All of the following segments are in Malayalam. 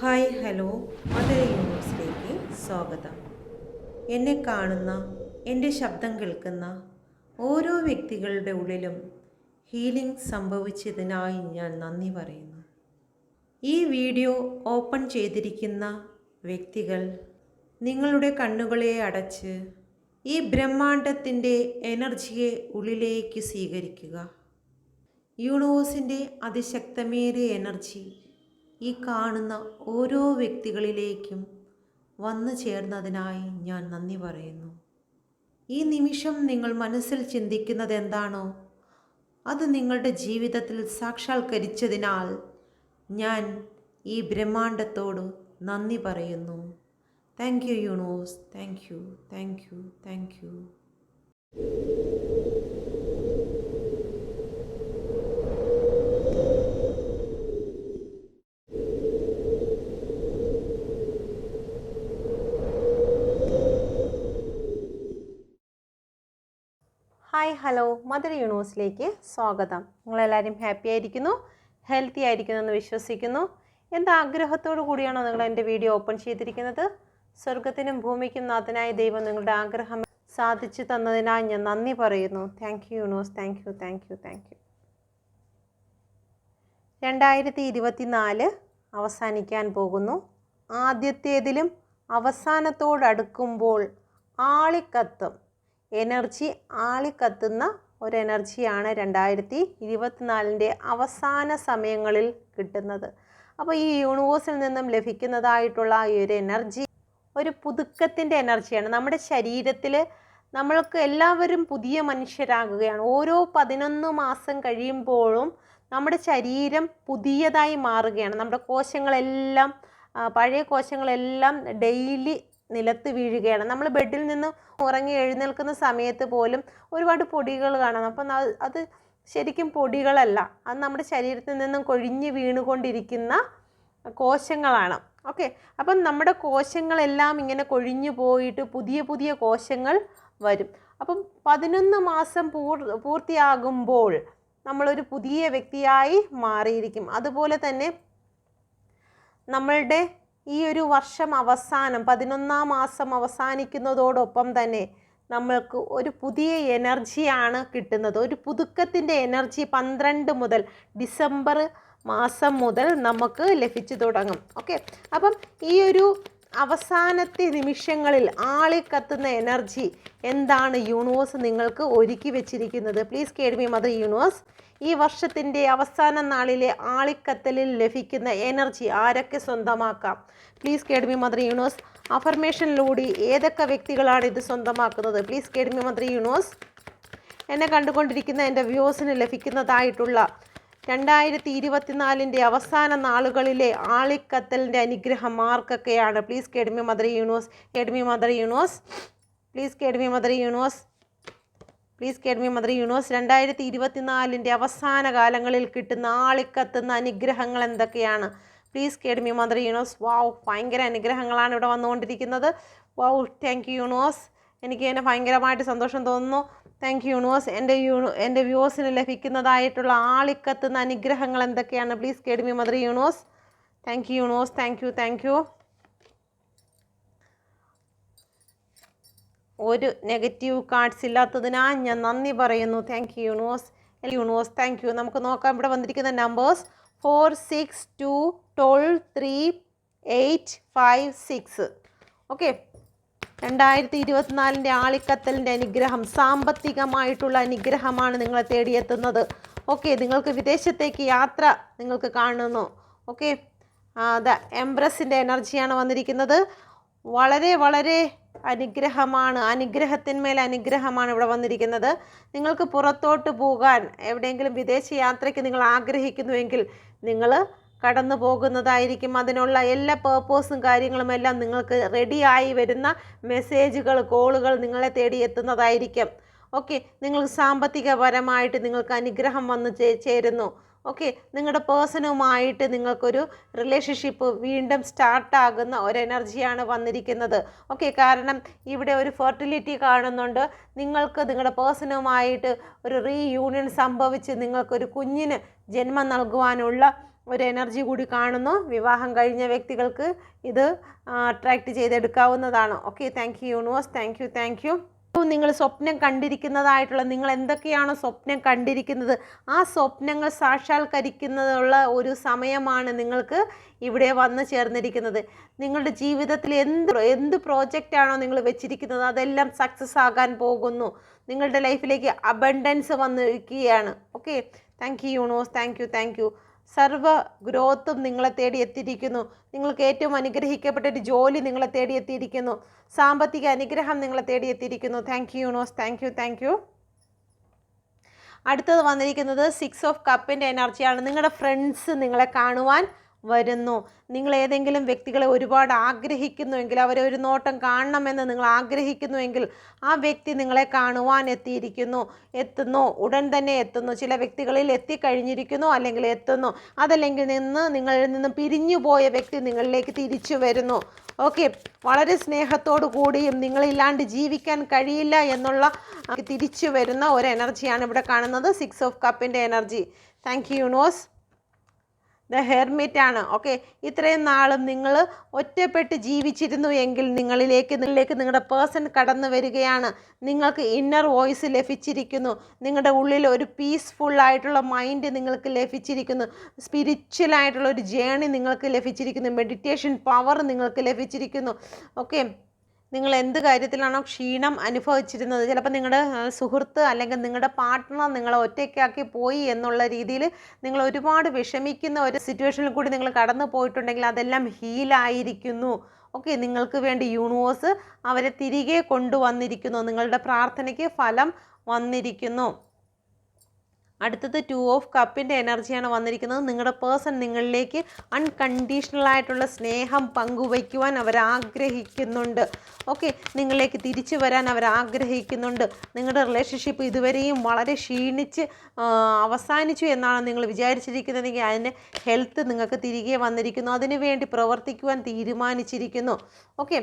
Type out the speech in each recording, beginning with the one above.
Hi hello. മദർ യൂണിവേഴ്സിലേക്ക് സ്വാഗതം. എന്നെ കാണുന്ന എന്റെ ശബ്ദം കേൾക്കുന്ന ഓരോ വ്യക്തികളുടെ ഉള്ളിലും ഹീലിംഗ് സംഭവിച്ചതിനായി ഞാൻ നന്ദി പറയുന്നു. ഈ വീഡിയോ ഓപ്പൺ ചെയ്തിരിക്കുന്ന വ്യക്തികൾ നിങ്ങളുടെ കണ്ണുകളെ അടച്ച് ഈ ബ്രഹ്മാണ്ടത്തിന്റെ എനർജിയെ ഉള്ളിലേക്ക് സ്വീകരിക്കുക. യൂണിവേഴ്സിന്റെ അതിശക്തമേറിയ എനർജി ഈ കാണുന്ന ഓരോ വ്യക്തികളിലേക്കും വന്നു ചേർന്നതിനായി ഞാൻ നന്ദി പറയുന്നു. ഈ നിമിഷം നിങ്ങൾ മനസ്സിൽ ചിന്തിക്കുന്നത് എന്താണോ? അത് നിങ്ങളുടെ ജീവിതത്തിൽ സാക്ഷാത്കരിച്ചതിനാൽ ഞാൻ ഈ ബ്രഹ്മാണ്ടത്തോട് നന്ദി പറയുന്നു. Thank you universe thank you thank you thank you hi hello mother യൂണിവേഴ്സിലേക്ക് സ്വാഗതം. നിങ്ങളെല്ലാവരും ഹാപ്പി ആയിരിക്കുന്നു ഹെൽത്തി ആയിരിക്കുന്നു എന്ന് വിശ്വസിക്കുന്നു. എന്ത് ആഗ്രഹത്തോടു കൂടിയാണോ നിങ്ങൾ എന്റെ വീഡിയോ ഓപ്പൺ ചെയ്തിരിക്കുന്നത്? സ്വർഗത്തിനും ഭൂമിക്കും നാഥനായ ദൈവം നിങ്ങളുടെ ആഗ്രഹം സാധിച്ചു തന്നതിനായി ഞാൻ നന്ദി പറയുന്നു. Thank you universe thank you thank you thank you രണ്ടായിരത്തി ഇരുപത്തിനാല് അവസാനിക്കാൻ പോകുന്നു. ആദ്യത്തേതിലും അവസാനത്തോടടുക്കുമ്പോൾ ആളിക്കത്തും എനർജി ആളിക്കത്തുന്ന ഒരു എനർജിയാണ് രണ്ടായിരത്തി ഇരുപത്തിനാലിന്റെ അവസാന സമയങ്ങളിൽ കിട്ടുന്നത്. അപ്പോൾ ഈ യൂണിവേഴ്സിൽ നിന്നും ലഭിക്കുന്നതായിട്ടുള്ള ഈ ഒരു എനർജി ഒരു പുതുക്കത്തിന്റെ എനർജിയാണ്. നമ്മുടെ ശരീരത്തിൽ നമ്മൾക്ക് എല്ലാവരും പുതിയ മനുഷ്യരാകുകയാണ്. ഓരോ പതിനൊന്ന് മാസം കഴിയുമ്പോഴും നമ്മുടെ ശരീരം പുതിയതായി മാറുകയാണ്. നമ്മുടെ കോശങ്ങളെല്ലാം പഴയ കോശങ്ങളെല്ലാം ഡെയിലി നിലത്ത് വീഴുകയാണ്. നമ്മൾ ബെഡിൽ നിന്ന് ഉറങ്ങി എഴുന്നേൽക്കുന്ന സമയത്ത് പോലും ഒരുപാട് പൊടികൾ കാണാം. അപ്പം അത് ശരിക്കും പൊടികളല്ല. അത് നമ്മുടെ ശരീരത്തിൽ നിന്നും കൊഴിഞ്ഞ് വീണുകൊണ്ടിരിക്കുന്ന കോശങ്ങളാണ്. ഓക്കെ? അപ്പം നമ്മുടെ കോശങ്ങളെല്ലാം ഇങ്ങനെ കൊഴിഞ്ഞു പോയിട്ട് പുതിയ പുതിയ കോശങ്ങൾ വരും. അപ്പം പതിനൊന്ന് മാസം പൂർ പൂർത്തിയാകുമ്പോൾ നമ്മളൊരു പുതിയ വ്യക്തിയായി മാറിയിരിക്കും. അതുപോലെ തന്നെ നമ്മളുടെ ഈ ഒരു വർഷം അവസാനം പതിനൊന്നാം മാസം അവസാനിക്കുന്നതോടൊപ്പം തന്നെ നമ്മൾക്ക് ഒരു പുതിയ എനർജിയാണ് കിട്ടുന്നത്. ഒരു പുതുക്കത്തിന്റെ എനർജി പന്ത്രണ്ട് മുതൽ ഡിസംബർ മാസം മുതൽ നമുക്ക് ലഭിച്ചു തുടങ്ങും. ഓക്കെ അപ്പം ഈ ഒരു അവസാനത്തെ നിമിഷങ്ങളിൽ ആളിക്കത്തുന്ന എനർജി എന്താണ് യൂണിവേഴ്സ് നിങ്ങൾക്ക് ഒരുക്കി വെച്ചിരിക്കുന്നത്? പ്ലീസ് കേൾവി മദർ യൂണിവേഴ്സ് ഈ വർഷത്തിന്റെ അവസാന നാളിലെ ആളിക്കത്തലിൽ ലഭിക്കുന്ന എനർജി ആരൊക്കെ സ്വന്തമാക്കാം? പ്ലീസ് കേൾവി മദർ യൂണിവേഴ്സ് അഫർമേഷനിലൂടെ ഏതൊക്കെ വ്യക്തികളാണ് ഇത് സ്വന്തമാക്കുന്നത്? പ്ലീസ് കേൾവി മദർ യൂണിവേഴ്സ് എന്നെ കണ്ടുകൊണ്ടിരിക്കുന്ന എന്റെ വ്യൂസിന് ലഭിക്കുന്നതായിട്ടുള്ള രണ്ടായിരത്തി ഇരുപത്തിനാലിന്റെ അവസാന നാളുകളിലെ ആളിക്കത്തലിന്റെ അനുഗ്രഹം മാർക്കൊക്കെയാണ്. Please guide me mother universe guide me mother universe please guide me mother universe please guide me mother universe. രണ്ടായിരത്തി ഇരുപത്തിനാലിന്റെ അവസാന കാലങ്ങളിൽ കിട്ടുന്ന ആളിക്കത്തുന്ന അനുഗ്രഹങ്ങൾ എന്തൊക്കെയാണ്? Please guide me mother universe. Wow ഭയങ്കര അനുഗ്രഹങ്ങളാണ് ഇവിടെ വന്നുകൊണ്ടിരിക്കുന്നത്. വാവ് താങ്ക് യു യൂണിവേഴ്സ് എനിക്ക് തന്നെ ഭയങ്കരമായിട്ട് സന്തോഷം തോന്നുന്നു. താങ്ക് യു യൂണിവേഴ്സ് എന്റെ യൂണി എന്റെ വ്യൂവേഴ്സിന് ലഭിക്കുന്നതായിട്ടുള്ള ആളിക്കത്തുന്ന അനുഗ്രഹങ്ങൾ എന്തൊക്കെയാണ്? Please guide me mother universe thank you universe thank you thank you ഒരു നെഗറ്റീവ് കാർഡ്സ് ഇല്ലാത്തതിനാൽ ഞാൻ നന്ദി പറയുന്നു. Thank you universe universe thank you നമുക്ക് നോക്കാം. ഇവിടെ വന്നിരിക്കുന്ന numbers four six two twelve three eight five six okay രണ്ടായിരത്തി ഇരുപത്തിനാലിന്റെ ആളിക്കത്തലിന്റെ അനുഗ്രഹം സാമ്പത്തികമായിട്ടുള്ള അനുഗ്രഹമാണ് നിങ്ങളെ തേടിയെത്തുന്നത്. ഓക്കെ നിങ്ങൾക്ക് വിദേശത്തേക്ക് യാത്ര നിങ്ങൾക്ക് കാണുന്നു. ഓക്കെ ദ എംബ്രസിന്റെ എനർജിയാണ് വന്നിരിക്കുന്നത്. വളരെ വളരെ അനുഗ്രഹമാണ് അനുഗ്രഹത്തിന്മേൽ അനുഗ്രഹമാണ് ഇവിടെ വന്നിരിക്കുന്നത്. നിങ്ങൾക്ക് പുറത്തോട്ട് പോകാൻ എവിടെയെങ്കിലും വിദേശ യാത്രയ്ക്ക് നിങ്ങൾ ആഗ്രഹിക്കുന്നുവെങ്കിൽ നിങ്ങൾ കടന്നു പോകുന്നതായിരിക്കും. അതിനുള്ള എല്ലാ പേർപ്പോസും കാര്യങ്ങളും എല്ലാം നിങ്ങൾക്ക് റെഡിയായി വരുന്ന മെസ്സേജുകൾ കോളുകൾ നിങ്ങളെ തേടി എത്തുന്നതായിരിക്കും. ഓക്കെ നിങ്ങൾ സാമ്പത്തികപരമായിട്ട് നിങ്ങൾക്ക് അനുഗ്രഹം വന്ന് ചേരുന്നു. ഓക്കെ നിങ്ങളുടെ പേഴ്സണുമായിട്ട് നിങ്ങൾക്കൊരു റിലേഷൻഷിപ്പ് വീണ്ടും സ്റ്റാർട്ടാകുന്ന ഒരു എനർജിയാണ് വന്നിരിക്കുന്നത്. ഓക്കെ കാരണം ഇവിടെ ഒരു ഫെർട്ടിലിറ്റി കാണുന്നുണ്ട്. നിങ്ങൾക്ക് നിങ്ങളുടെ പേഴ്സണുമായിട്ട് ഒരു റീയൂണിയൻ സംഭവിച്ച് നിങ്ങൾക്കൊരു കുഞ്ഞിന് ജന്മം നൽകുവാനുള്ള ഒരു എനർജി കൂടി കാണുന്നു. വിവാഹം കഴിഞ്ഞ വ്യക്തികൾക്ക് ഇത് അട്രാക്റ്റ് ചെയ്തെടുക്കാവുന്നതാണ്. Okay thank you universe thank you thank you നിങ്ങൾ സ്വപ്നം കണ്ടിരിക്കുന്നതായിട്ടുള്ള നിങ്ങൾ എന്തൊക്കെയാണ് സ്വപ്നം കണ്ടിരിക്കുന്നത് ആ സ്വപ്നങ്ങൾ സാക്ഷാത്കരിക്കുന്നതുള്ള ഒരു സമയമാണ് നിങ്ങൾക്ക് ഇവിടെ വന്ന് ചേർന്നിരിക്കുന്നത്. നിങ്ങളുടെ ജീവിതത്തിൽ എന്ത് എന്ത് പ്രോജക്റ്റാണോ നിങ്ങൾ വെച്ചിരിക്കുന്നത് അതെല്ലാം സക്സസ് ആകാൻ പോകുന്നു. നിങ്ങളുടെ ലൈഫിലേക്ക് അബണ്ടൻസ് വന്നിരിക്കുകയാണ്. Okay thank you universe thank you thank you സർവ ഗ്രോത്തും നിങ്ങളെ തേടി എത്തിയിരിക്കുന്നു. നിങ്ങൾക്ക് ഏറ്റവും അനുഗ്രഹിക്കപ്പെട്ട ഒരു ജോലി നിങ്ങളെ തേടി എത്തിയിരിക്കുന്നു. സാമ്പത്തിക അനുഗ്രഹം നിങ്ങളെ തേടി എത്തിയിരിക്കുന്നു. Thank you universe thank you thank you അടുത്തത് വന്നിരിക്കുന്നത് സിക്സ് ഓഫ് കപ്പിന്റെ എനർജിയാണ് നിങ്ങളുടെ ഫ്രണ്ട്സ് നിങ്ങളെ കാണുവാൻ വരുന്നു. നിങ്ങൾ ഏതെങ്കിലും വ്യക്തികളെ ഒരുപാട് ആഗ്രഹിക്കുന്നുവെങ്കിൽ അവരെ ഒരു നോട്ടം കാണണമെന്ന് നിങ്ങൾ ആഗ്രഹിക്കുന്നുവെങ്കിൽ ആ വ്യക്തി നിങ്ങളെ കാണുവാൻ എത്തിയിരിക്കുന്നു. എത്തുന്നു. ഉടൻ തന്നെ എത്തുന്നു. ചില വ്യക്തികളിൽ എത്തിക്കഴിഞ്ഞിരിക്കുന്നു അല്ലെങ്കിൽ എത്തുന്നു. അതല്ലെങ്കിൽ നിന്ന് നിങ്ങളിൽ നിന്ന് പിരിഞ്ഞു പോയ വ്യക്തി നിങ്ങളിലേക്ക് തിരിച്ചു വരുന്നു. ഓക്കെ. വളരെ സ്നേഹത്തോടു കൂടിയും നിങ്ങളില്ലാണ്ട് ജീവിക്കാൻ കഴിയില്ല എന്നുള്ള തിരിച്ചു വരുന്ന ഒരു എനർജിയാണ് ഇവിടെ കാണുന്നത്. സിക്സ് ഓഫ് കപ്പിന്റെ energy. Thank you universe the hermit ആണ്. ഓക്കെ? ഇത്രയും നാളും നിങ്ങൾ ഒറ്റപ്പെട്ട് ജീവിച്ചിരുന്നു എങ്കിൽ നിങ്ങളിലേക്ക് നിങ്ങളിലേക്ക് നിങ്ങളുടെ പേഴ്സൺ കടന്നു വരികയാണ്. നിങ്ങൾക്ക് ഇന്നർ വോയിസ് ലഭിച്ചിരിക്കുന്നു. നിങ്ങളുടെ ഉള്ളിൽ ഒരു പീസ്ഫുൾ ആയിട്ടുള്ള മൈൻഡ് നിങ്ങൾക്ക് ലഭിച്ചിരിക്കുന്നു. സ്പിരിച്വൽ ആയിട്ടുള്ള ഒരു ജേണി നിങ്ങൾക്ക് ലഭിച്ചിരിക്കുന്നു. മെഡിറ്റേഷൻ പവർ നിങ്ങൾക്ക് ലഭിച്ചിരിക്കുന്നു. ഓക്കെ? നിങ്ങൾ എന്ത് കാര്യത്തിലാണോ ക്ഷീണം അനുഭവിച്ചിരുന്നത്? ചിലപ്പോൾ നിങ്ങളുടെ സുഹൃത്ത് അല്ലെങ്കിൽ നിങ്ങളുടെ പാർട്ട്ണർ നിങ്ങളെ ഒറ്റയ്ക്കാക്കി പോയി എന്നുള്ള രീതിയിൽ നിങ്ങൾ ഒരുപാട് വിഷമിക്കുന്ന ഒരു സിറ്റുവേഷനിൽ കൂടി നിങ്ങൾ കടന്നു പോയിട്ടുണ്ടെങ്കിൽ അതെല്ലാം ഹീലായിരിക്കുന്നു ഓക്കെ നിങ്ങൾക്ക് വേണ്ടി യൂണിവേഴ്സ് അവരെ തിരികെ കൊണ്ടുവന്നിരിക്കുന്നു. നിങ്ങളുടെ പ്രാർത്ഥനയ്ക്ക് ഫലം വന്നിരിക്കുന്നു. അടുത്തത് ടു ഓഫ് കപ്പിന്റെ എനർജിയാണ് വന്നിരിക്കുന്നത്. നിങ്ങളുടെ പേഴ്സൺ നിങ്ങളിലേക്ക് അൺകണ്ടീഷണൽ ആയിട്ടുള്ള സ്നേഹം പങ്കുവയ്ക്കുവാൻ അവർ ആഗ്രഹിക്കുന്നുണ്ട്. ഓക്കെ നിങ്ങളിലേക്ക് തിരിച്ചു വരാൻ അവർ ആഗ്രഹിക്കുന്നുണ്ട്. നിങ്ങളുടെ റിലേഷൻഷിപ്പ് ഇതുവരെയും വളരെ ക്ഷീണിച്ച് അവസാനിച്ചു എന്നാണ് നിങ്ങൾ വിചാരിച്ചിരിക്കുന്നതെങ്കിൽ അതിന്റെ ഹെൽത്ത് നിങ്ങൾക്ക് തിരികെ വന്നിരിക്കുന്നു. അതിനുവേണ്ടി പ്രവർത്തിക്കുവാൻ തീരുമാനിച്ചിരിക്കുന്നു. ഓക്കെ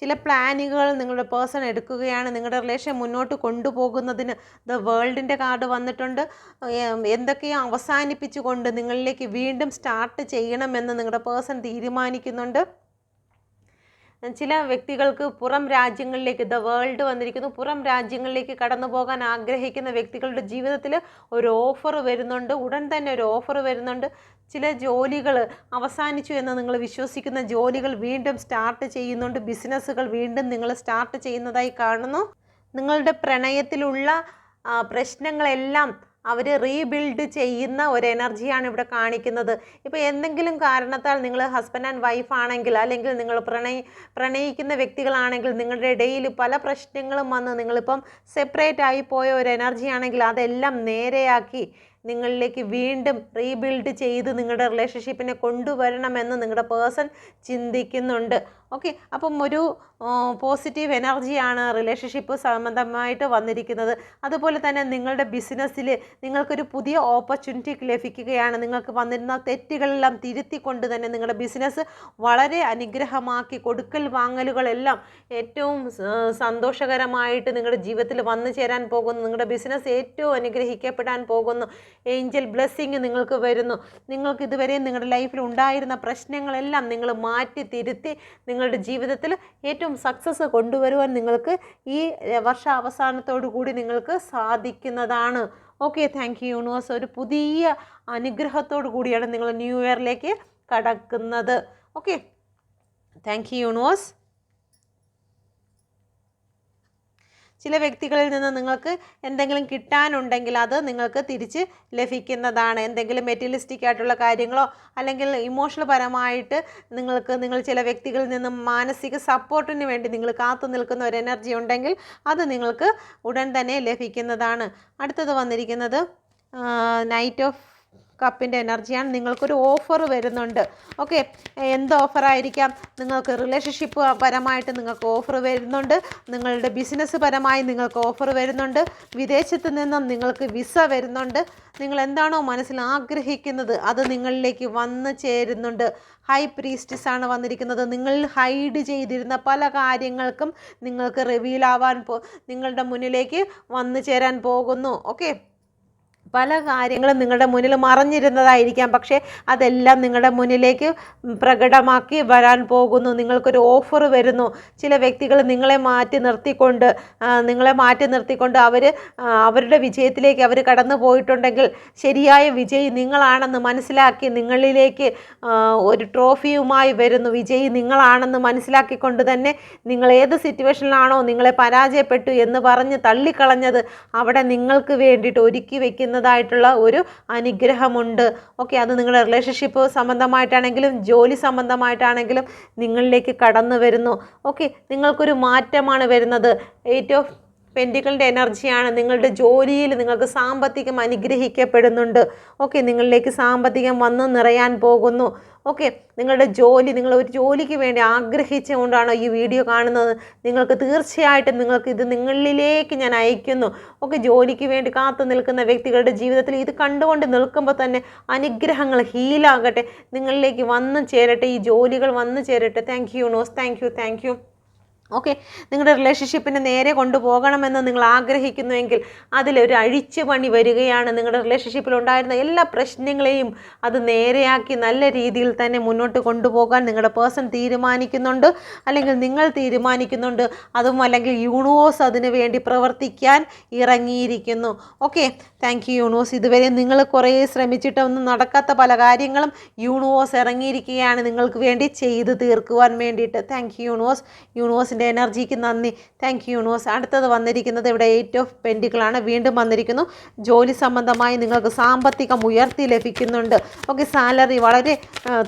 ചില പ്ലാനുകൾ നിങ്ങളുടെ പേഴ്സൺ എടുക്കുകയാണ് നിങ്ങളുടെ റിലേഷൻ മുന്നോട്ട് കൊണ്ടുപോകുന്നതിന് ദ വേൾഡിന്റെ കാർഡ് വന്നിട്ടുണ്ട്. എന്തൊക്കെയോ അവസാനിപ്പിച്ചുകൊണ്ട് നിങ്ങളിലേക്ക് വീണ്ടും സ്റ്റാർട്ട് ചെയ്യണമെന്ന് നിങ്ങളുടെ പേഴ്സൺ തീരുമാനിക്കുന്നുണ്ട്. ചില വ്യക്തികൾക്ക് പുറം രാജ്യങ്ങളിലേക്ക് ദ വേൾഡ് വന്നിരിക്കുന്നു. പുറം രാജ്യങ്ങളിലേക്ക് കടന്നു പോകാൻ ആഗ്രഹിക്കുന്ന വ്യക്തികളുടെ ജീവിതത്തിൽ ഒരു ഓഫർ വരുന്നുണ്ട്. ഉടൻ തന്നെ ഒരു ഓഫർ വരുന്നുണ്ട്. ചില ജോലികൾ അവസാനിച്ചു എന്ന് നിങ്ങൾ വിശ്വസിക്കുന്ന ജോലികൾ വീണ്ടും സ്റ്റാർട്ട് ചെയ്യുന്നുണ്ട്. ബിസിനസ്സുകൾ വീണ്ടും നിങ്ങൾ സ്റ്റാർട്ട് ചെയ്യുന്നതായി കാണുന്നു. നിങ്ങളുടെ പ്രണയത്തിലുള്ള പ്രശ്നങ്ങളെല്ലാം അവർ റീബിൽഡ് ചെയ്യുന്ന ഒരു എനർജിയാണ് ഇവിടെ കാണിക്കുന്നത്. ഇപ്പോൾ എന്തെങ്കിലും കാരണത്താൽ നിങ്ങൾ ഹസ്ബൻഡ് ആൻഡ് വൈഫ് ആണെങ്കിൽ അല്ലെങ്കിൽ നിങ്ങൾ പ്രണയി പ്രണയിക്കുന്ന വ്യക്തികളാണെങ്കിൽ നിങ്ങളുടെ ഇടയിൽ പല പ്രശ്നങ്ങളും വന്ന് നിങ്ങളിപ്പം സെപ്പറേറ്റ് ആയി പോയ ഒരു എനർജി ആണെങ്കിൽ അതെല്ലാം നേരെയാക്കി നിങ്ങളിലേക്ക് വീണ്ടും റീബിൽഡ് ചെയ്ത് നിങ്ങളുടെ റിലേഷൻഷിപ്പിനെ കൊണ്ടുവരണമെന്ന് നിങ്ങളുടെ പേഴ്സൺ ചിന്തിക്കുന്നുണ്ട്. ഓക്കെ? അപ്പം ഒരു പോസിറ്റീവ് എനർജിയാണ് റിലേഷൻഷിപ്പ് സംബന്ധമായിട്ട് വന്നിരിക്കുന്നത്. അതുപോലെ തന്നെ നിങ്ങളുടെ ബിസിനസ്സിൽ നിങ്ങൾക്കൊരു പുതിയ ഓപ്പർച്യൂണിറ്റി ലഭിക്കുകയാണ്. നിങ്ങൾക്ക് വന്നിരുന്ന തെറ്റുകളെല്ലാം തിരുത്തിക്കൊണ്ട് തന്നെ നിങ്ങളുടെ ബിസിനസ് വളരെ അനുഗ്രഹമാക്കി കൊടുക്കൽ വാങ്ങലുകളെല്ലാം ഏറ്റവും സന്തോഷകരമായിട്ട് നിങ്ങളുടെ ജീവിതത്തിൽ വന്നു ചേരാൻ പോകുന്നു. നിങ്ങളുടെ ബിസിനസ് ഏറ്റവും അനുഗ്രഹിക്കപ്പെടാൻ പോകുന്നു. ഏഞ്ചൽ ബ്ലെസ്സിങ് നിങ്ങൾക്ക് വരുന്നു. നിങ്ങൾക്ക് ഇതുവരെ നിങ്ങളുടെ ലൈഫിൽ ഉണ്ടായിരുന്ന പ്രശ്നങ്ങളെല്ലാം നിങ്ങൾ മാറ്റി തിരുത്തി നിങ്ങളുടെ ജീവിതത്തിൽ ഏറ്റവും സക്സസ് കൊണ്ടുവരുവാൻ നിങ്ങൾക്ക് ഈ വർഷ അവസാനത്തോടു കൂടി നിങ്ങൾക്ക് സാധിക്കുന്നതാണ്. ഓക്കെ താങ്ക് യു യൂണിവേഴ്സ് ഒരു പുതിയ അനുഗ്രഹത്തോടു കൂടിയാണ് നിങ്ങൾ ന്യൂ ഇയറിലേക്ക് കടക്കുന്നത്. ഓക്കെ താങ്ക് യു യൂണിവേഴ്സ് ചില വ്യക്തികളിൽ നിന്ന് നിങ്ങൾക്ക് എന്തെങ്കിലും കിട്ടാനുണ്ടെങ്കിൽ അത് നിങ്ങൾക്ക് തിരിച്ച് ലഭിക്കുന്നതാണ്. എന്തെങ്കിലും മെറ്റീരിയലിസ്റ്റിക് ആയിട്ടുള്ള കാര്യങ്ങളോ അല്ലെങ്കിൽ ഇമോഷണൽ പരമായിട്ട് നിങ്ങൾക്ക് നിങ്ങൾ ചില വ്യക്തികളിൽ നിന്നും മാനസിക സപ്പോർട്ടിന് വേണ്ടി നിങ്ങൾ കാത്തു നിൽക്കുന്ന ഒരു എനർജി ഉണ്ടെങ്കിൽ അത് നിങ്ങൾക്ക് ഉടൻ തന്നെ ലഭിക്കുന്നതാണ്. അടുത്തത് വന്നിരിക്കുന്നത് നൈറ്റ് ഓഫ് കപ്പിന്റെ എനർജിയാണ്. നിങ്ങൾക്കൊരു ഓഫർ വരുന്നുണ്ട്. ഓക്കെ എന്ത് ഓഫറായിരിക്കാം? നിങ്ങൾക്ക് റിലേഷൻഷിപ്പ് പരമായിട്ട് നിങ്ങൾക്ക് ഓഫർ വരുന്നുണ്ട്. നിങ്ങളുടെ ബിസിനസ് പരമായി നിങ്ങൾക്ക് ഓഫർ വരുന്നുണ്ട്. വിദേശത്ത് നിന്നും നിങ്ങൾക്ക് വിസ വരുന്നുണ്ട്. നിങ്ങൾ എന്താണോ മനസ്സിൽ ആഗ്രഹിക്കുന്നത് അത് നിങ്ങളിലേക്ക് വന്നു ചേരുന്നുണ്ട്. ഹൈ പ്രീസ്റ്റസ് ആണ് വന്നിരിക്കുന്നത്. നിങ്ങൾ ഹൈഡ് ചെയ്തിരുന്ന പല കാര്യങ്ങൾക്കും നിങ്ങൾക്ക് റിവീൽ ആവാൻ പോ നിങ്ങളുടെ മുന്നിലേക്ക് വന്നു ചേരാൻ പോകുന്നു. ഓക്കെ പല കാര്യങ്ങളും നിങ്ങളുടെ മുന്നിൽ മറഞ്ഞിരുന്നതായിരിക്കാം. പക്ഷേ അതെല്ലാം നിങ്ങളുടെ മുന്നിലേക്ക് പ്രകടമാക്കി വരാൻ പോകുന്നു. നിങ്ങൾക്കൊരു ഓഫർ വരുന്നു. ചില വ്യക്തികൾ നിങ്ങളെ മാറ്റി നിർത്തിക്കൊണ്ട് നിങ്ങളെ മാറ്റി നിർത്തിക്കൊണ്ട് അവർ അവരുടെ വിജയത്തിലേക്ക് അവർ കടന്നു പോയിട്ടുണ്ടെങ്കിൽ ശരിയായ വിജയി നിങ്ങളാണെന്ന് മനസ്സിലാക്കി നിങ്ങളിലേക്ക് ഒരു ട്രോഫിയുമായി വരുന്നു. വിജയി നിങ്ങളാണെന്ന് മനസ്സിലാക്കിക്കൊണ്ട് തന്നെ നിങ്ങൾ ഏത് സിറ്റുവേഷനിലാണോ നിങ്ങളെ പരാജയപ്പെട്ടു എന്ന് പറഞ്ഞ് തള്ളിക്കളഞ്ഞത് അവിടെ നിങ്ങൾക്ക് വേണ്ടിയിട്ട് ഒരുക്കി വെക്കുന്നതായിട്ടുള്ള ഒരു അനുഗ്രഹമുണ്ട്. ഓക്കെ അത് നിങ്ങളുടെ റിലേഷൻഷിപ്പ് സംബന്ധമായിട്ടാണെങ്കിലും ജോലി സംബന്ധമായിട്ടാണെങ്കിലും നിങ്ങളിലേക്ക് കടന്നു വരുന്നു. ഓക്കെ നിങ്ങൾക്കൊരു മാറ്റമാണ് വരുന്നത്. എയ്റ്റ് ഓഫ് പെന്റിക്കളുടെ എനർജിയാണ്. നിങ്ങളുടെ ജോലിയിൽ നിങ്ങൾക്ക് സാമ്പത്തികം അനുഗ്രഹിക്കപ്പെടുന്നുണ്ട്. ഓക്കെ നിങ്ങളിലേക്ക് സാമ്പത്തികം വന്ന് നിറയാൻ പോകുന്നു. ഓക്കെ നിങ്ങളുടെ ജോലി നിങ്ങൾ ഒരു ജോലിക്ക് വേണ്ടി ആഗ്രഹിച്ചുകൊണ്ടാണോ ഈ വീഡിയോ കാണുന്നത്. നിങ്ങൾക്ക് തീർച്ചയായിട്ടും നിങ്ങൾക്ക് ഇത് നിങ്ങളിലേക്ക് ഞാൻ അയക്കുന്നു. ഓക്കെ ജോലിക്ക് വേണ്ടി കാത്തു നിൽക്കുന്ന വ്യക്തികളുടെ ജീവിതത്തിൽ ഇത് കണ്ടുകൊണ്ട് നിൽക്കുമ്പോൾ തന്നെ അനുഗ്രഹങ്ങൾ ഹീലാകട്ടെ നിങ്ങളിലേക്ക് വന്നു ചേരട്ടെ ഈ ജോലികൾ വന്നു ചേരട്ടെ. Thank you nose thank you thank you okay? നിങ്ങളുടെ റിലേഷൻഷിപ്പിനെ നേരെ കൊണ്ടുപോകണമെന്ന് നിങ്ങൾ ആഗ്രഹിക്കുന്നുവെങ്കിൽ അതിലൊരു അഴിച്ചു പണി വരികയാണ് നിങ്ങളുടെ റിലേഷൻഷിപ്പിൽ ഉണ്ടായിരുന്ന എല്ലാ പ്രശ്നങ്ങളെയും അത് നേരെയാക്കി നല്ല രീതിയിൽ തന്നെ മുന്നോട്ട് കൊണ്ടുപോകാൻ നിങ്ങളുടെ പേഴ്സൺ തീരുമാനിക്കുന്നുണ്ട്. അല്ലെങ്കിൽ നിങ്ങൾ തീരുമാനിക്കുന്നുണ്ട്. അതും അല്ലെങ്കിൽ യൂണിവേഴ്സ് അതിനു വേണ്ടി പ്രവർത്തിക്കാൻ ഇറങ്ങിയിരിക്കുന്നു. ഓക്കെ? താങ്ക് യു യൂണിവേഴ്സ് ഇതുവരെ നിങ്ങൾ കുറേ ശ്രമിച്ചിട്ടൊന്നും നടക്കാത്ത പല കാര്യങ്ങളും യൂണിവേഴ്സ് ഇറങ്ങിയിരിക്കുകയാണ് നിങ്ങൾക്ക് വേണ്ടി ചെയ്തു തീർക്കുവാൻ വേണ്ടിയിട്ട്. താങ്ക് യു യൂണിവേഴ്സ് യൂണിവേഴ്സിന്റെ എനർജിക്ക് നന്ദി. താങ്ക് യു യൂണിവേഴ്സ് അടുത്തത് വന്നിരിക്കുന്നത് ഇവിടെ എയ്റ്റ് ഓഫ് പെൻഡുകളാണ് വീണ്ടും വന്നിരിക്കുന്നു. ജോലി സംബന്ധമായി നിങ്ങൾക്ക് സാമ്പത്തികം ഉയർത്തി ലഭിക്കുന്നുണ്ട്. ഓക്കെ സാലറി വളരെ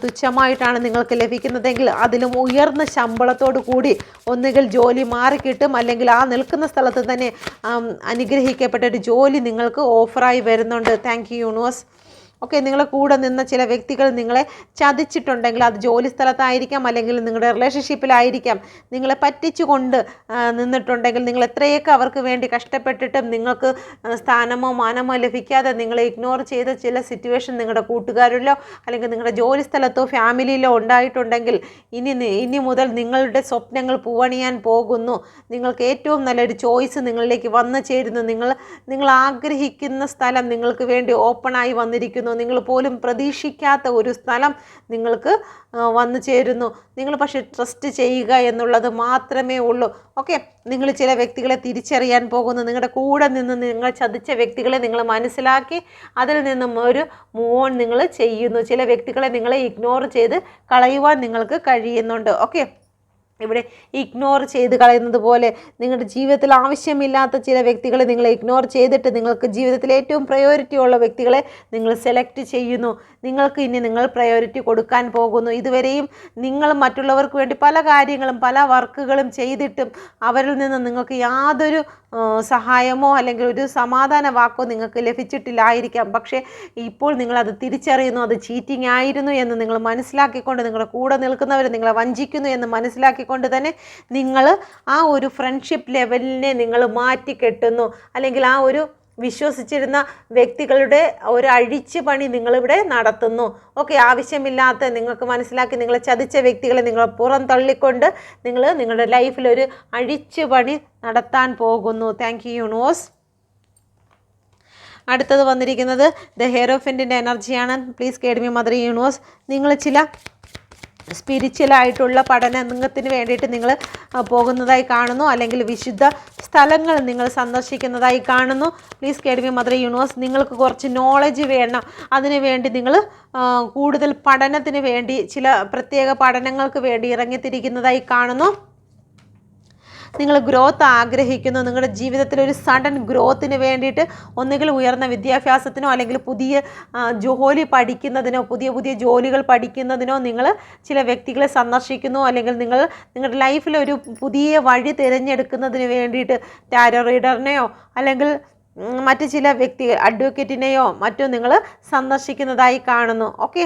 തുച്ഛമായിട്ടാണ് നിങ്ങൾക്ക് ലഭിക്കുന്നതെങ്കിൽ അതിലും ഉയർന്ന ശമ്പളത്തോടു കൂടി ഒന്നുകിൽ ജോലി മാറിക്കിട്ടും അല്ലെങ്കിൽ ആ നിൽക്കുന്ന സ്ഥലത്ത് തന്നെ അനുഗ്രഹിക്കപ്പെട്ട ഒരു ജോലി നിങ്ങൾക്ക് ഓഫറായി വരുന്നുണ്ട്. താങ്ക് യു യൂണിവേഴ്സ് ഓക്കെ നിങ്ങളെ കൂടെ നിന്ന ചില വ്യക്തികൾ നിങ്ങളെ ചതിച്ചിട്ടുണ്ടെങ്കിൽ അത് ജോലി സ്ഥലത്തായിരിക്കാം അല്ലെങ്കിൽ നിങ്ങളുടെ റിലേഷൻഷിപ്പിലായിരിക്കാം നിങ്ങളെ പറ്റിച്ചുകൊണ്ട് നിന്നിട്ടുണ്ടെങ്കിൽ നിങ്ങൾ എത്രയൊക്കെ അവർക്ക് വേണ്ടി കഷ്ടപ്പെട്ടിട്ടും നിങ്ങൾക്ക് സ്ഥാനമോ മാനമോ ലഭിക്കാതെ നിങ്ങളെ ഇഗ്നോർ ചെയ്ത ചില സിറ്റുവേഷൻ നിങ്ങളുടെ കൂട്ടുകാരിലോ അല്ലെങ്കിൽ നിങ്ങളുടെ ജോലി സ്ഥലത്തോ ഫാമിലിയിലോ ഉണ്ടായിട്ടുണ്ടെങ്കിൽ ഇനി ഇനി മുതൽ നിങ്ങളുടെ സ്വപ്നങ്ങൾ പൂവണിയാൻ പോകുന്നു. നിങ്ങൾക്ക് ഏറ്റവും നല്ലൊരു ചോയ്സ് നിങ്ങളിലേക്ക് വന്നു ചേരുന്നു. നിങ്ങൾ നിങ്ങൾ ആഗ്രഹിക്കുന്ന സ്ഥലം നിങ്ങൾക്ക് വേണ്ടി ഓപ്പണായി വന്നിരിക്കുന്നു. നിങ്ങൾ പോലും പ്രതീക്ഷിക്കാത്ത ഒരു സ്ഥലം നിങ്ങൾക്ക് വന്നു ചേരുന്നു. നിങ്ങൾ പക്ഷേ ട്രസ്റ്റ് ചെയ്യുക എന്നുള്ളത് മാത്രമേ ഉള്ളൂ. ഓക്കെ നിങ്ങൾ ചില വ്യക്തികളെ തിരിച്ചറിയാൻ പോകുന്നു. നിങ്ങളുടെ കൂടെ നിന്ന് നിങ്ങൾ ചതിച്ച വ്യക്തികളെ നിങ്ങൾ മനസ്സിലാക്കി അതിൽ നിന്നും ഒരു മൂവ് മൂവോൺ നിങ്ങൾ ചെയ്യുന്നു. ചില വ്യക്തികളെ നിങ്ങളെ ഇഗ്നോർ ചെയ്ത് കളയുവാൻ നിങ്ങൾക്ക് കഴിയുന്നുണ്ട്. ഓക്കെ ഇവിടെ ഇഗ്നോർ ചെയ്ത് കളയുന്നത് പോലെ നിങ്ങളുടെ ജീവിതത്തിൽ ആവശ്യമില്ലാത്ത ചില വ്യക്തികളെ നിങ്ങൾ ഇഗ്നോർ ചെയ്തിട്ട് നിങ്ങൾക്ക് ജീവിതത്തിൽ ഏറ്റവും പ്രയോറിറ്റി ഉള്ള വ്യക്തികളെ നിങ്ങൾ സെലക്ട് ചെയ്യുന്നു. നിങ്ങൾക്ക് ഇനി നിങ്ങൾ പ്രയോറിറ്റി കൊടുക്കാൻ പോകുന്നു. ഇതുവരെയും നിങ്ങൾ മറ്റുള്ളവർക്ക് വേണ്ടി പല കാര്യങ്ങളും പല വർക്കുകളും ചെയ്തിട്ടും അവരിൽ നിന്ന് നിങ്ങൾക്ക് യാതൊരു സഹായമോ അല്ലെങ്കിൽ ഒരു സമാധാന വാക്കോ നിങ്ങൾക്ക് ലഭിച്ചിട്ടില്ലായിരിക്കാം. പക്ഷേ ഇപ്പോൾ നിങ്ങളത് തിരിച്ചറിയുന്നു അത് ചീറ്റിംഗ് ആയിരുന്നു എന്ന് നിങ്ങൾ മനസ്സിലാക്കിക്കൊണ്ട് നിങ്ങളുടെ കൂടെ നിൽക്കുന്നവർ നിങ്ങളെ വഞ്ചിക്കുന്നു എന്ന് മനസ്സിലാക്കിക്കൊണ്ട് തന്നെ നിങ്ങൾ ആ ഒരു ഫ്രണ്ട്ഷിപ്പ് ലെവലിനെ നിങ്ങൾ മാറ്റിക്കെട്ടുന്നു. അല്ലെങ്കിൽ ആ ഒരു വിശ്വസിച്ചിരുന്ന വ്യക്തികളുടെ ഒരു അഴിച്ചു പണി നിങ്ങളിവിടെ നടത്തുന്നു. ഓക്കെ ആവശ്യമില്ലാത്ത നിങ്ങൾക്ക് മനസ്സിലാക്കി നിങ്ങളെ ചതിച്ച വ്യക്തികളെ നിങ്ങൾ പുറം തള്ളിക്കൊണ്ട് നിങ്ങൾ നിങ്ങളുടെ ലൈഫിൽ ഒരു അഴിച്ചു പണി നടത്താൻ പോകുന്നു. താങ്ക് യു യൂണിവേഴ്സ് അടുത്തത് വന്നിരിക്കുന്നത് ദ ഹെയർ ഓഫിന്റെ എനർജിയാണ് പ്ലീസ് കേഡ്മി മദർ യൂണിവേഴ്സ് നിങ്ങൾ ചില സ്പിരിച്വലായിട്ടുള്ള പഠനത്തിന് വേണ്ടിയിട്ട് നിങ്ങൾ പോകുന്നതായി കാണുന്നു. അല്ലെങ്കിൽ വിശുദ്ധ സ്ഥലങ്ങൾ നിങ്ങൾ സന്ദർശിക്കുന്നതായി കാണുന്നു. പ്ലീസ് കേഡമി മദർ യൂണിവേഴ്സ് നിങ്ങൾക്ക് കുറച്ച് നോളജ് വേണം. അതിന് വേണ്ടി നിങ്ങൾ കൂടുതൽ പഠനത്തിന് വേണ്ടി ചില പ്രത്യേക പഠനങ്ങൾക്ക് വേണ്ടി ഇറങ്ങിത്തിരിക്കുന്നതായി കാണുന്നു. നിങ്ങൾ ഗ്രോത്ത് ആഗ്രഹിക്കുന്നു. നിങ്ങളുടെ ജീവിതത്തിൽ ഒരു സഡൻ ഗ്രോത്തിന് വേണ്ടിയിട്ട് ഒന്നുകിൽ ഉയർന്ന വിദ്യാഭ്യാസത്തിനോ അല്ലെങ്കിൽ പുതിയ ജോലി പഠിക്കുന്നതിനോ പുതിയ പുതിയ ജോലികൾ പഠിക്കുന്നതിനോ നിങ്ങൾ ചില വ്യക്തികളെ സന്ദർശിക്കുന്നു. അല്ലെങ്കിൽ നിങ്ങൾ നിങ്ങളുടെ ലൈഫിൽ ഒരു പുതിയ വഴി തിരഞ്ഞെടുക്കുന്നതിന് വേണ്ടിയിട്ട് ടാരോ റീഡറിനെയോ അല്ലെങ്കിൽ മറ്റ് ചില വ്യക്തി അഡ്വക്കേറ്റിനെയോ മറ്റോ നിങ്ങൾ സന്ദർശിക്കുന്നതായി കാണുന്നു. ഓക്കെ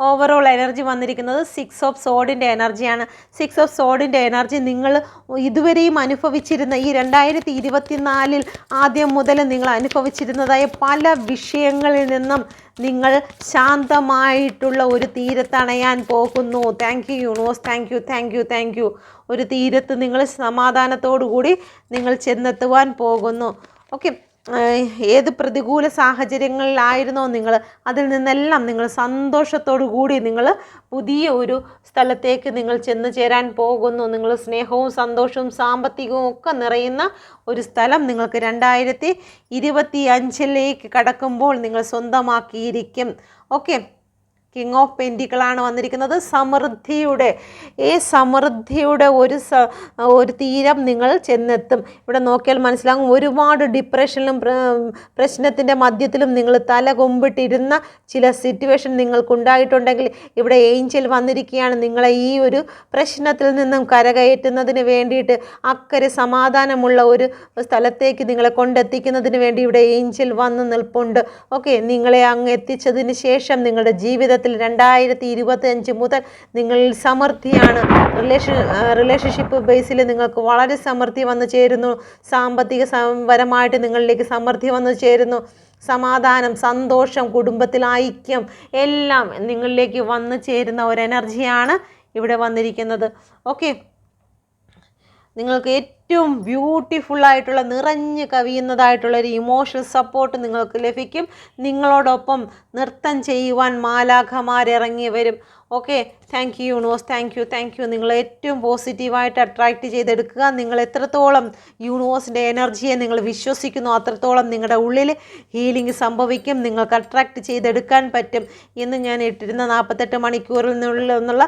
ഓവറോൾ എനർജി വന്നിരിക്കുന്നത് സിക്സ് ഓഫ് സോഡിന്റെ എനർജിയാണ് സിക്സ് ഓഫ് സോഡിന്റെ എനർജി നിങ്ങൾ ഇതുവരെയും അനുഭവിച്ചിരുന്ന ഈ രണ്ടായിരത്തി ഇരുപത്തിനാലിൽ ആദ്യം മുതൽ നിങ്ങൾ അനുഭവിച്ചിരുന്നതായ പല വിഷയങ്ങളിൽ നിന്നും നിങ്ങൾ ശാന്തമായിട്ടുള്ള ഒരു തീരത്തണയാൻ പോകുന്നു. Thank you universe thank you thank you thank you ഒരു തീരത്ത് നിങ്ങൾ സമാധാനത്തോടു കൂടി നിങ്ങൾ ചെന്നെത്തുവാൻ പോകുന്നു. ഓക്കെ ഏത് പ്രതികൂല സാഹചര്യങ്ങളിലായിരുന്നോ നിങ്ങൾ അതിൽ നിന്നെല്ലാം നിങ്ങൾ സന്തോഷത്തോടു കൂടി നിങ്ങൾ പുതിയ ഒരു സ്ഥലത്തേക്ക് നിങ്ങൾ ചെന്ന് ചേരാൻ പോകുന്നു. നിങ്ങൾ സ്നേഹവും സന്തോഷവും സാമ്പത്തികവും ഒക്കെ നിറയുന്ന ഒരു സ്ഥലം നിങ്ങൾക്ക് രണ്ടായിരത്തി ഇരുപത്തി അഞ്ചിലേക്ക് കടക്കുമ്പോൾ നിങ്ങൾ സ്വന്തമാക്കിയിരിക്കും. ഓക്കെ? കിങ് ഓഫ് പെന്റിക്കളാണ് വന്നിരിക്കുന്നത്. സമൃദ്ധിയുടെ ഈ സമൃദ്ധിയുടെ ഒരു ഒരു തീരം നിങ്ങൾ ചെന്നെത്തും. ഇവിടെ നോക്കിയാൽ മനസ്സിലാകും ഒരുപാട് ഡിപ്രഷനിലും പ്ര- പ്രശ്നത്തിന്റെ മധ്യത്തിലും നിങ്ങൾ തല കൊമ്പിട്ടിരുന്ന ചില സിറ്റുവേഷൻ നിങ്ങൾക്കുണ്ടായിട്ടുണ്ടെങ്കിൽ ഇവിടെ ഏഞ്ചൽ വന്നിരിക്കുകയാണ്. നിങ്ങളെ ഈ ഒരു പ്രശ്നത്തിൽ നിന്നും കരകയറ്റുന്നതിന് വേണ്ടിയിട്ട് അക്കരെ സമാധാനമുള്ള ഒരു സ്ഥലത്തേക്ക് നിങ്ങളെ കൊണ്ടെത്തിക്കുന്നതിന് വേണ്ടി ഇവിടെ ഏഞ്ചൽ വന്ന് നിൽപ്പുണ്ട്. ഓക്കെ നിങ്ങളെ അങ്ങ് എത്തിച്ചതിന് ശേഷം നിങ്ങളുടെ ജീവിതത്തിൽ രണ്ടായിരത്തി ഇരുപത്തി അഞ്ച് മുതൽ നിങ്ങൾ സമൃദ്ധിയാണ്. റിലേഷൻ റിലേഷൻഷിപ്പ് ബേസിൽ നിങ്ങൾക്ക് വളരെ സമൃദ്ധി വന്നു ചേരുന്നു. സാമ്പത്തിക പരമായിട്ട് നിങ്ങളിലേക്ക് സമൃദ്ധി വന്നു ചേരുന്നു. സമാധാനം സന്തോഷം കുടുംബത്തിൽ ഐക്യം എല്ലാം നിങ്ങളിലേക്ക് വന്നു ചേരുന്ന ഒരു എനർജിയാണ് ഇവിടെ വന്നിരിക്കുന്നത്. ഓക്കെ നിങ്ങൾക്ക് ഏറ്റവും ബ്യൂട്ടിഫുൾ ആയിട്ടുള്ള നിറഞ്ഞ് കവിയുന്നതായിട്ടുള്ള ഒരു ഇമോഷണൽ സപ്പോർട്ട് നിങ്ങൾക്ക് ലഭിക്കും. നിങ്ങളോടൊപ്പം നൃത്തം ചെയ്യുവാൻ മാലാഖമാരിറങ്ങി വരും. Okay thank you universe thank you thank you നിങ്ങൾ ഏറ്റവും പോസിറ്റീവായിട്ട് അട്രാക്റ്റ് ചെയ്തെടുക്കുക. നിങ്ങൾ എത്രത്തോളം യൂണിവേഴ്സിന്റെ എനർജിയെ നിങ്ങൾ വിശ്വസിക്കുന്നു അത്രത്തോളം നിങ്ങളുടെ ഉള്ളിൽ ഹീലിംഗ് സംഭവിക്കും. നിങ്ങൾക്ക് അട്രാക്റ്റ് ചെയ്തെടുക്കാൻ പറ്റും എന്ന് ഞാൻ ഇട്ടിരുന്ന നാൽപ്പത്തെട്ട് മണിക്കൂറിൽ നിന്നുള്ള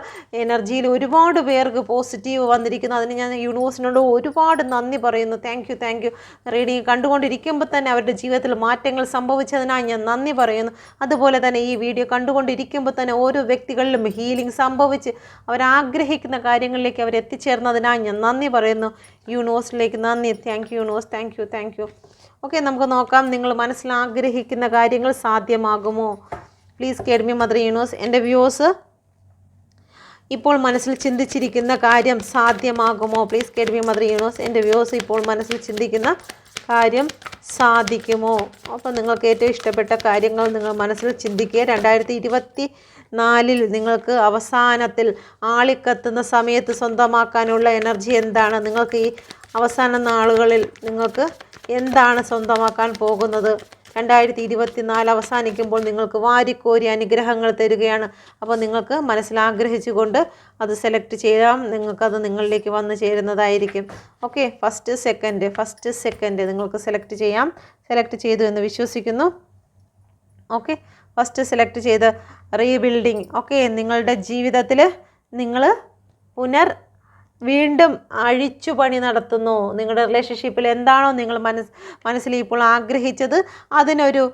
എനർജിയിൽ ഒരുപാട് പേർക്ക് പോസിറ്റീവ് വന്നിരിക്കുന്നു. അതിന് ഞാൻ യൂണിവേഴ്സിനോട് ഒരുപാട് നന്ദി പറയുന്നു. Thank you thank you reading കണ്ടുകൊണ്ടിരിക്കുമ്പോൾ തന്നെ അവരുടെ ജീവിതത്തിൽ മാറ്റങ്ങൾ സംഭവിച്ചതിനായി ഞാൻ നന്ദി പറയുന്നു. അതുപോലെ തന്നെ ഈ വീഡിയോ കണ്ടുകൊണ്ടിരിക്കുമ്പോൾ തന്നെ ഓരോ വ്യക്തികളിലും ഹീലിംഗ് സംഭവിച്ച് അവരാഗ്രഹിക്കുന്ന കാര്യങ്ങളിലേക്ക് അവർ എത്തിച്ചേർന്നതിനായി ഞാൻ നന്ദി പറയുന്നു. യൂണിവേഴ്സിലേക്ക് നന്ദി. Thank you universe. Thank you thank you okay നമുക്ക് നോക്കാം. നിങ്ങൾ മനസ്സിൽ ആഗ്രഹിക്കുന്ന കാര്യങ്ങൾ സാധ്യമാകുമോ? Please guide me mother universe എന്റെ വ്യൂസ് ഇപ്പോൾ മനസ്സിൽ ചിന്തിച്ചിരിക്കുന്ന കാര്യം സാധ്യമാകുമോ? Please guide me mother universe എന്റെ വ്യൂസ് ഇപ്പോൾ മനസ്സിൽ ചിന്തിക്കുന്ന കാര്യം സാധിക്കുമോ? അപ്പോൾ നിങ്ങൾക്ക് ഏറ്റവും ഇഷ്ടപ്പെട്ട കാര്യങ്ങൾ നിങ്ങൾ മനസ്സിൽ ചിന്തിക്കുക. രണ്ടായിരത്തി ഇരുപത്തി നാലിൽ നിങ്ങൾക്ക് അവസാനത്തിൽ ആളിക്കത്തുന്ന സമയത്ത് സ്വന്തമാക്കാനുള്ള എനർജി എന്താണ്? നിങ്ങൾക്ക് ഈ അവസാന നാളുകളിൽ നിങ്ങൾക്ക് എന്താണ് സ്വന്തമാക്കാൻ പോകുന്നത്? രണ്ടായിരത്തി ഇരുപത്തി നാല് അവസാനിക്കുമ്പോൾ നിങ്ങൾക്ക് വാരിക്കോരി അനുഗ്രഹങ്ങൾ തരികയാണ്. അപ്പോൾ നിങ്ങൾക്ക് മനസ്സിലാഗ്രഹിച്ചുകൊണ്ട് അത് സെലക്ട് ചെയ്യാം നിങ്ങൾക്കത് നിങ്ങളിലേക്ക് വന്നു ചേരുന്നതായിരിക്കും. Okay first second first second നിങ്ങൾക്ക് സെലക്ട് ചെയ്യാം. സെലക്ട് ചെയ്തു എന്ന് വിശ്വസിക്കുന്നു. ഓക്കെ ഫസ്റ്റ് സെലക്ട് ചെയ്ത് റീബിൽഡിങ് ഓക്കെ നിങ്ങളുടെ ജീവിതത്തിൽ നിങ്ങൾ പുനർ വീണ്ടും അഴിച്ചു പണി നടത്തുന്നു. നിങ്ങളുടെ റിലേഷൻഷിപ്പിൽ എന്താണോ നിങ്ങൾ മനസ് മനസ്സിൽ ഇപ്പോൾ ആഗ്രഹിച്ചത് അതിനൊരു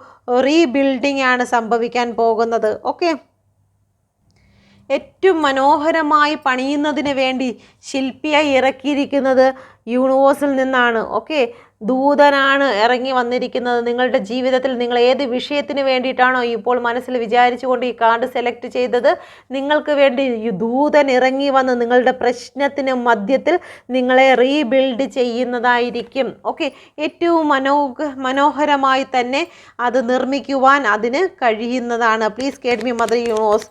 റീബിൽഡിംഗ് ആണ് സംഭവിക്കാൻ പോകുന്നത്. ഓക്കെ ഏറ്റവും മനോഹരമായി പണിയുന്നതിന് വേണ്ടി ശില്പിയായി ഇറക്കിയിരിക്കുന്നത് യൂണിവേഴ്സിൽ നിന്നാണ്. ഓക്കെ ദൂതനാണ് ഇറങ്ങി വന്നിരിക്കുന്നത്. നിങ്ങളുടെ ജീവിതത്തിൽ നിങ്ങൾ ഏത് വിഷയത്തിന് വേണ്ടിയിട്ടാണോ ഇപ്പോൾ മനസ്സിൽ വിചാരിച്ചുകൊണ്ട് ഈ കാർഡ് സെലക്ട് ചെയ്തത്? നിങ്ങൾക്ക് വേണ്ടി ദൂതൻ ഇറങ്ങി വന്ന് നിങ്ങളുടെ പ്രശ്നത്തിന് മധ്യത്തിൽ നിങ്ങളെ റീബിൽഡ് ചെയ്യുന്നതായിരിക്കും. ഓക്കെ ഏറ്റവും മനോഹ മനോഹരമായി തന്നെ അത് നിർമ്മിക്കുവാൻ അതിന് കഴിയുന്നതാണ്. Please guide me mother universe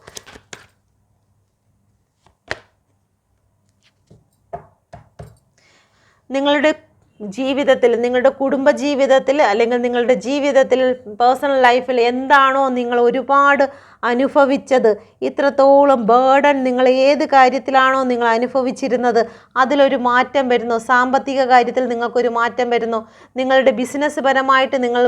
നിങ്ങളുടെ ജീവിതത്തിൽ നിങ്ങളുടെ കുടുംബ ജീവിതത്തിൽ അല്ലെങ്കിൽ നിങ്ങളുടെ ജീവിതത്തിൽ പേഴ്സണൽ ലൈഫിൽ എന്താണോ നിങ്ങൾ ഒരുപാട് അനുഭവിച്ചത് ഇത്രത്തോളം ബേർഡൻ നിങ്ങൾ ഏത് കാര്യത്തിലാണോ നിങ്ങൾ അനുഭവിച്ചിരുന്നത് അതിലൊരു മാറ്റം വരുന്നു? സാമ്പത്തിക കാര്യത്തിൽ നിങ്ങൾക്കൊരു മാറ്റം വരുന്നു? നിങ്ങളുടെ ബിസിനസ് പരമായിട്ട് നിങ്ങൾ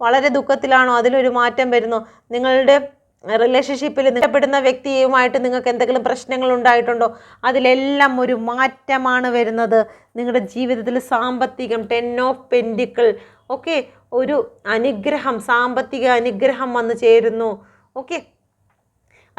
വളരെ ദുഃഖത്തിലാണോ? അതിലൊരു മാറ്റം വരുന്നു? നിങ്ങളുടെ റിലേഷൻഷിപ്പിൽ ഇഷ്ടപ്പെടുന്ന വ്യക്തിയുമായിട്ട് നിങ്ങൾക്ക് എന്തെങ്കിലും പ്രശ്നങ്ങൾ ഉണ്ടായിട്ടുണ്ടോ? അതിലെല്ലാം ഒരു മാറ്റമാണ് വരുന്നത്. നിങ്ങളുടെ ജീവിതത്തിൽ സാമ്പത്തികം ടെൻ ഓഫ് പെൻഡിക്കിൾ ഓക്കെ ഒരു അനുഗ്രഹം സാമ്പത്തിക അനുഗ്രഹം വന്നു ചേരുന്നു ഓക്കെ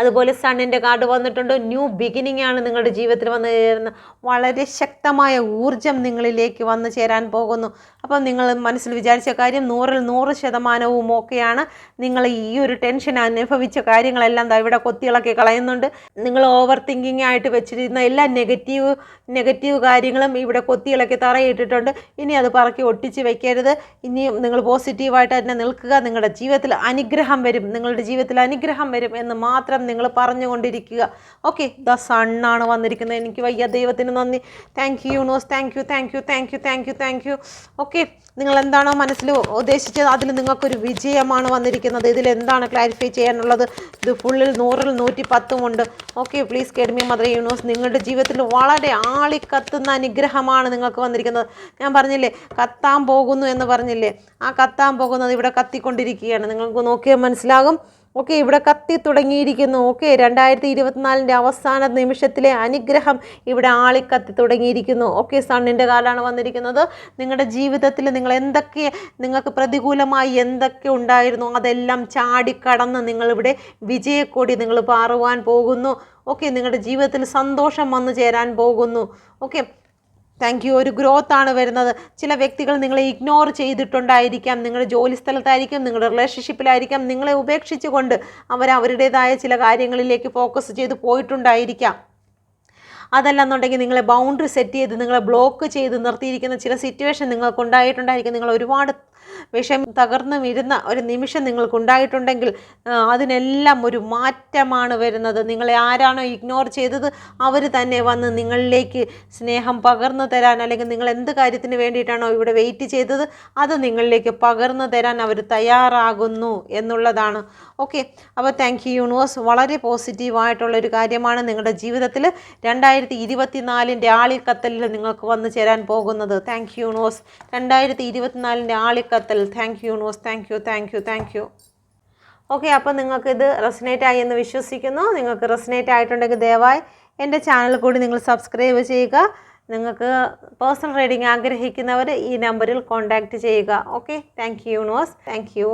അതുപോലെ സണ്ണിന്റെ കാർഡ് വന്നിട്ടുണ്ട്. ന്യൂ ബിഗിനിങ് ആണ് നിങ്ങളുടെ ജീവിതത്തിൽ വന്നു ചേരുന്ന. വളരെ ശക്തമായ ഊർജം നിങ്ങളിലേക്ക് വന്നു ചേരാൻ പോകുന്നു. അപ്പം നിങ്ങൾ മനസ്സിൽ വിചാരിച്ച കാര്യം നൂറിൽ നൂറ് ശതമാനവും ഒക്കെയാണ്. നിങ്ങൾ ഈ ഒരു ടെൻഷൻ അനുഭവിച്ച കാര്യങ്ങളെല്ലാം ഇവിടെ കൊത്തിയിളക്കി കളയുന്നുണ്ട്. നിങ്ങൾ ഓവർ തിങ്കിങ് ആയിട്ട് വെച്ചിരുന്ന എല്ലാ നെഗറ്റീവ് നെഗറ്റീവ് കാര്യങ്ങളും ഇവിടെ കൊത്തിയിളക്കി തറയിട്ടിട്ടുണ്ട്. ഇനി അത് പറക്കി ഒട്ടിച്ച് വെക്കരുത്. ഇനി നിങ്ങൾ പോസിറ്റീവായിട്ട് തന്നെ നിൽക്കുക. നിങ്ങളുടെ ജീവിതത്തിൽ അനുഗ്രഹം വരും. നിങ്ങളുടെ ജീവിതത്തിൽ അനുഗ്രഹം വരും എന്ന് മാത്രം നിങ്ങൾ പറഞ്ഞുകൊണ്ടിരിക്കുക. ഓക്കെ ദ സണ്ണാണ് വന്നിരിക്കുന്നത്. എനിക്ക് വയ്യ. ദൈവത്തിന് നന്ദി. Thank you universe thank you thank you thank you thank you thank you okay നിങ്ങൾ എന്താണോ മനസ്സിൽ ഉദ്ദേശിച്ചത് അതിൽ നിങ്ങൾക്കൊരു വിജയമാണ് വന്നിരിക്കുന്നത്. ഇതിൽ എന്താണ് ക്ലാരിഫൈ ചെയ്യാനുള്ളത്? ഇത് ഫുള്ളിൽ നൂറിൽ നൂറ്റി പത്തുമുണ്ട് okay please guide me mother universe നിങ്ങളുടെ ജീവിതത്തിൽ വളരെ ആളിക്കത്തുന്ന അനുഗ്രഹമാണ് നിങ്ങൾക്ക് വന്നിരിക്കുന്നത്. ഞാൻ പറഞ്ഞില്ലേ കത്താൻ പോകുന്നു എന്ന് പറഞ്ഞില്ലേ? ആ കത്താൻ പോകുന്നത് ഇവിടെ കത്തിക്കൊണ്ടിരിക്കുകയാണ്. നിങ്ങൾക്ക് നോക്കിയാൽ മനസ്സിലാകും. ഓക്കെ ഇവിടെ കത്തി തുടങ്ങിയിരിക്കുന്നു. ഓക്കെ രണ്ടായിരത്തി ഇരുപത്തിനാലിന്റെ അവസാന നിമിഷത്തിലെ അനുഗ്രഹം ഇവിടെ ആളിക്കത്തി തുടങ്ങിയിരിക്കുന്നു. ഓക്കെ സണ്ണിന്റെ കാലാണ് വന്നിരിക്കുന്നത്. നിങ്ങളുടെ ജീവിതത്തിൽ നിങ്ങൾ എന്തൊക്കെ നിങ്ങൾക്ക് പ്രതികൂലമായി എന്തൊക്കെ ഉണ്ടായിരുന്നു അതെല്ലാം ചാടിക്കടന്ന് നിങ്ങളിവിടെ വിജയക്കൊടി നിങ്ങൾ പാറുവാൻ പോകുന്നു. ഓക്കെ നിങ്ങളുടെ ജീവിതത്തിൽ സന്തോഷം വന്നു ചേരാൻ പോകുന്നു. ഓക്കെ താങ്ക് യു ഒരു ഗ്രോത്ത് ആണ് വരുന്നത്. ചില വ്യക്തികൾ നിങ്ങളെ ഇഗ്നോർ ചെയ്തിട്ടുണ്ടായിരിക്കാം. നിങ്ങളുടെ ജോലി സ്ഥലത്തായിരിക്കും. നിങ്ങളുടെ റിലേഷൻഷിപ്പിലായിരിക്കാം നിങ്ങളെ ഉപേക്ഷിച്ചുകൊണ്ട് അവർ അവരുടേതായ ചില കാര്യങ്ങളിലേക്ക് ഫോക്കസ് ചെയ്ത് പോയിട്ടുണ്ടായിരിക്കാം. അതല്ലെന്നുണ്ടെങ്കിൽ നിങ്ങളെ ബൗണ്ടറി സെറ്റ് ചെയ്ത് നിങ്ങളെ ബ്ലോക്ക് ചെയ്ത് നിർത്തിയിരിക്കുന്ന ചില സിറ്റുവേഷൻ നിങ്ങൾക്ക് ഉണ്ടായിട്ടുണ്ടായിരിക്കും നിങ്ങൾ ഒരുപാട് വിഷയം തകർന്നു വീഴുന്ന ഒരു നിമിഷം നിങ്ങൾക്കുണ്ടായിട്ടുണ്ടെങ്കിൽ അതിനെല്ലാം ഒരു മാറ്റമാണ് വരുന്നത്. നിങ്ങളെ ആരാണോ ഇഗ്നോർ ചെയ്തത് അവർ തന്നെ വന്ന് നിങ്ങളിലേക്ക് സ്നേഹം പകർന്നു തരാൻ അല്ലെങ്കിൽ നിങ്ങൾ എന്ത് കാര്യത്തിന് വേണ്ടിയിട്ടാണോ ഇവിടെ വെയിറ്റ് ചെയ്തത് അത് നിങ്ങളിലേക്ക് പകർന്നു തരാൻ അവർ തയ്യാറാകുന്നു എന്നുള്ളതാണ്. ഓക്കെ അപ്പോൾ താങ്ക് യു യൂണിവേഴ്സ് വളരെ പോസിറ്റീവായിട്ടുള്ളൊരു കാര്യമാണ് നിങ്ങളുടെ ജീവിതത്തിൽ രണ്ടായിരത്തി ഇരുപത്തിനാലിന്റെ ആളിക്കത്തലിൽ നിങ്ങൾക്ക് വന്നു ചേരാൻ പോകുന്നത്. താങ്ക് യു യൂണിവേഴ്സ് രണ്ടായിരത്തി ഇരുപത്തിനാലിന്റെ ആളിക്കത്തൽ thank you universe thank you thank you thank you okay അപ്പോൾ നിങ്ങൾക്ക് ഇത് റെസനേറ്റ് ആയി എന്ന് വിശ്വസിക്കുന്നു. നിങ്ങൾക്ക് റെസിനേറ്റ് ആയിട്ടുണ്ടെങ്കിൽ ദയവായി എന്റെ ചാനൽ കൂടി നിങ്ങൾ സബ്സ്ക്രൈബ് ചെയ്യുക. നിങ്ങൾക്ക് പേഴ്സണൽ റീഡിംഗ് ആഗ്രഹിക്കുന്നവർ ഈ നമ്പറിൽ കോൺടാക്റ്റ് ചെയ്യുക. Okay thank you universe. Thank you